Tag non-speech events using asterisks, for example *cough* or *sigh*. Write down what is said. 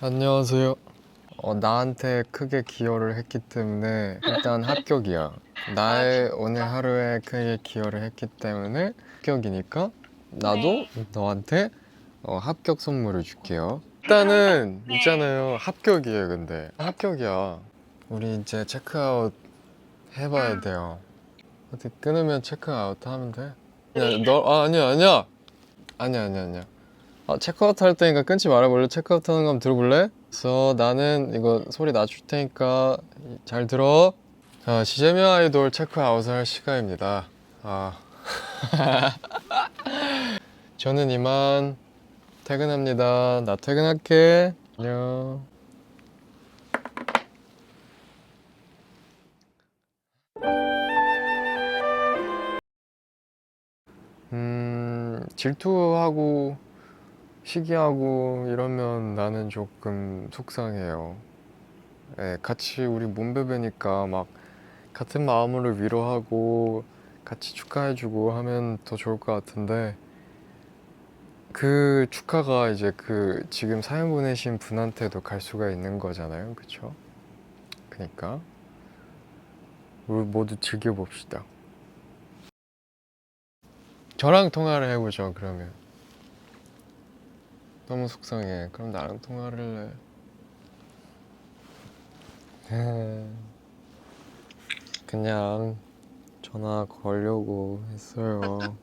안녕하세요. 어, 나한테 크게 기여를 했기 때문에 일단 *laughs* 합격이야. 나의 오늘 하루에 크게 기여를 했기 때문에 합격이니까 나도 네. 너한테 어, 합격 선물을 줄게요. 일단은 *laughs* 네. 있잖아요. 합격이에요, 근데. 합격이야. 우리 이제 체크아웃 해봐야 돼요. 어떻게 끊으면 체크아웃 하면 돼? 야, 너, 아, 아니야, 아니야. 아니야, 아니야, 아니야. 아, 체크아웃 할 때니까 끊지 말아볼래? 체크아웃 하는 거 한번 들어볼래? 그래서 나는 이거 소리 낮출 테니까 잘 들어. 자, 시제미 아이돌 체크아웃을 할 시간입니다. 아. *laughs* 저는 이만 퇴근합니다. 나 퇴근할게. 안녕. 음, 질투하고 시기하고 이러면 나는 조금 속상해요. 예, 같이 우리 몸베베니까 막 같은 마음으로 위로하고 같이 축하해주고 하면 더 좋을 것 같은데 그 축하가 이제 그 지금 사연 보내신 분한테도 갈 수가 있는 거잖아요. 그쵸? 그니까 우리 모두 즐겨봅시다. 저랑 통화를 해보죠, 그러면. 너무 속상해. 그럼 나랑 통화를 해. 그냥 전화 걸려고 했어요.